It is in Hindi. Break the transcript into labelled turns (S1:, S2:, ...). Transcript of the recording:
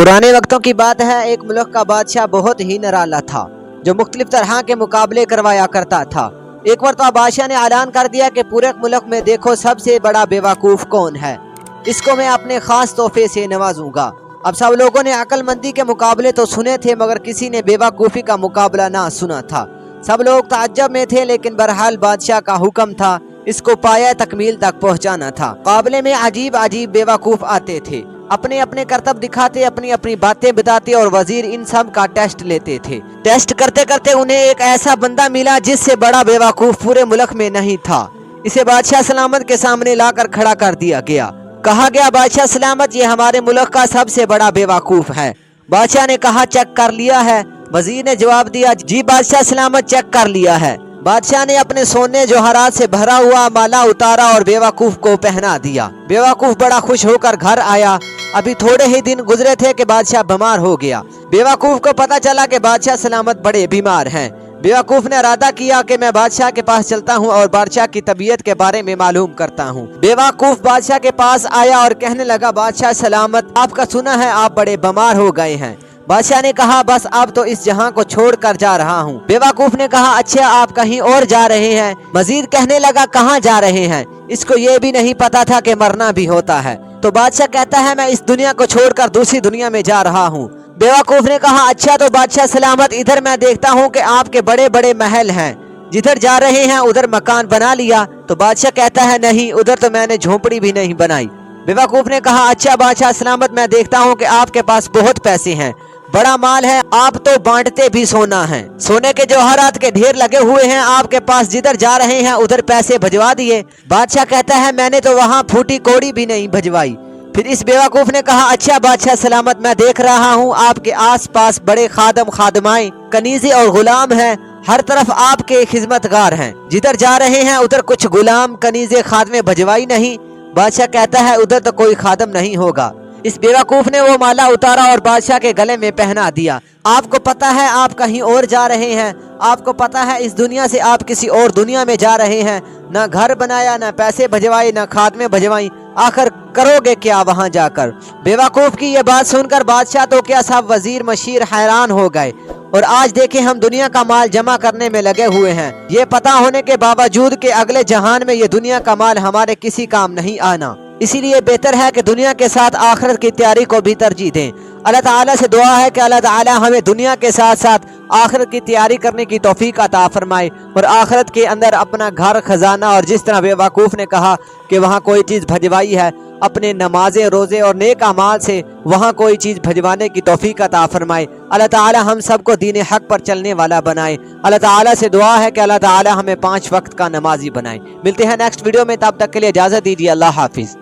S1: पुराने वक्तों की बात है, एक मुल्क का बादशाह बहुत ही नराला था, जो मुख्तलिफ़ तरह के मुकाबले करवाया करता था। एक मरतबा बादशाह ने ऐलान कर दिया कि पूरे मुल्क में देखो सबसे बड़ा बेवकूफ़ कौन है। इसको मैं अपने खास तोहफे से नवाजूँगा। अब सब लोगों ने अक्लमंदी के मुकाबले तो सुने थे, मगर किसी ने बेवकूफ़ी का मुकाबला ना सुना था। सब लोग ताज्जब में थे, लेकिन बहरहाल बादशाह का हुक्म था, इसको पाया तकमील तक पहुंचाना था। काबले में अजीब अजीब बेवकूफ़ आते थे। अपने अपने कर्तव्य दिखाते अपनी अपनी बातें बताते और वज़ीर इन सब का टेस्ट लेते थे। टेस्ट करते करते उन्हें एक ऐसा बंदा मिला जिससे बड़ा बेवकूफ़ पूरे मुल्क में नहीं था। इसे बादशाह सलामत के सामने लाकर खड़ा कर दिया गया। कहा गया, बादशाह सलामत, ये हमारे मुल्क का सबसे बड़ा बेवकूफ़ है। बादशाह ने कहा, चेक कर लिया है। वज़ीर ने जवाब दिया, जी, बादशाह सलामत, चेक कर लिया है। बादशाह ने अपने सोने जोहरात से भरा हुआ माला उतारा और बेवकूफ़ को पहना दिया। बेवकूफ़ बड़ा खुश होकर घर आया। अभी थोड़े ही दिन गुजरे थे कि बादशाह बीमार हो गया। बेवकूफ़ को पता चला कि बादशाह सलामत बड़े बीमार हैं। बेवकूफ़ ने इरादा किया कि मैं बादशाह के पास चलता हूँ और बादशाह की तबीयत के बारे में मालूम करता हूँ। बेवकूफ़ बादशाह के पास आया और कहने लगा, बादशाह सलामत, आपका सुना है, आप बड़े बीमार हो गए हैं। बादशाह ने कहा, बस अब तो इस जहाँ को छोड़ कर जा रहा हूँ। बेवकूफ़ ने कहा अच्छा आप कहीं और जा रहे हैं। मजीद कहने लगा, कहाँ जा रहे हैं? इसको ये भी नहीं पता था कि मरना भी होता है। तो बादशाह कहता है, मैं इस दुनिया को छोड़कर दूसरी दुनिया में जा रहा हूँ। बेवकूफ़ ने कहा अच्छा तो बादशाह सलामत, इधर मैं देखता हूँ कि आपके बड़े बड़े महल हैं। जिधर जा रहे हैं, उधर मकान बना लिया। तो बादशाह कहता है, नहीं, उधर तो मैंने झोपड़ी भी नहीं बनाई। बेवकूफ़ ने कहा अच्छा बादशाह सलामत, मैं देखता हूँ कि आपके पास बहुत पैसे हैं। बड़ा माल है, आप तो बांटते भी सोना है। सोने के जवाहरात के ढेर लगे हुए हैं, आपके पास जिधर जा रहे हैं, उधर पैसे भजवा दिए। बादशाह कहता है, मैंने तो वहाँ फूटी कोड़ी भी नहीं भजवाई। फिर इस बेवकूफ़ ने कहा अच्छा बादशाह, सलामत, मैं देख रहा हूँ, आपके आस पास बड़े खादम खादमाए, कनीजे और गुलाम हैं। हर तरफ़ आपके खिदमतगार हैं। जिधर जा रहे हैं, उधर कुछ गुलाम, कनीजे, खादमे भजवाई नहीं। बादशाह कहता है, उधर तो कोई खादम नहीं होगा। इस बेवकूफ़ ने वो माला उतारा और बादशाह के गले में पहना दिया। आपको पता है आप कहीं और जा रहे हैं। आपको पता है इस दुनिया से आप किसी और दुनिया में जा रहे हैं। ना घर बनाया, ना पैसे भजवाए, ना खादमे भजवाई। आखिर करोगे क्या वहाँ जाकर? बेवकूफ़ की ये बात सुनकर बादशाह तो क्या सब वज़ीर मशीर हैरान हो गए। और आज देखें हम दुनिया का माल जमा करने में लगे हुए हैं। ये पता होने के बावजूद के अगले जहान में ये दुनिया का माल हमारे किसी काम नहीं आना। इसीलिए बेहतर है कि दुनिया के साथ आखिरत की तैयारी को भी तरजीह दें। अल्लाह ताला से दुआ है कि अल्लाह ताला हमें दुनिया के साथ साथ आखिरत की तैयारी करने की तोफ़ी अता फरमाए और आखिरत के अंदर अपना घर, खजाना और जिस तरह बेवकूफ़ ने कहा कि वहाँ कोई चीज़ भजवाई है, अपने नमाजें, रोज़े और नेक अमाल से वहाँ कोई चीज़ भजवाने की तोफ़ी अता फरमाए। अल्लाह ताला हम सबको दीन हक पर चलने वाला बनाए। अल्लाह ताला से दुआ है कि अल्लाह ताला हमें पाँच वक्त का नमाजी बनाए। मिलते हैं नेक्स्ट वीडियो में, तब तक के लिए इजाज़त दीजिए, अल्लाह हाफिज़।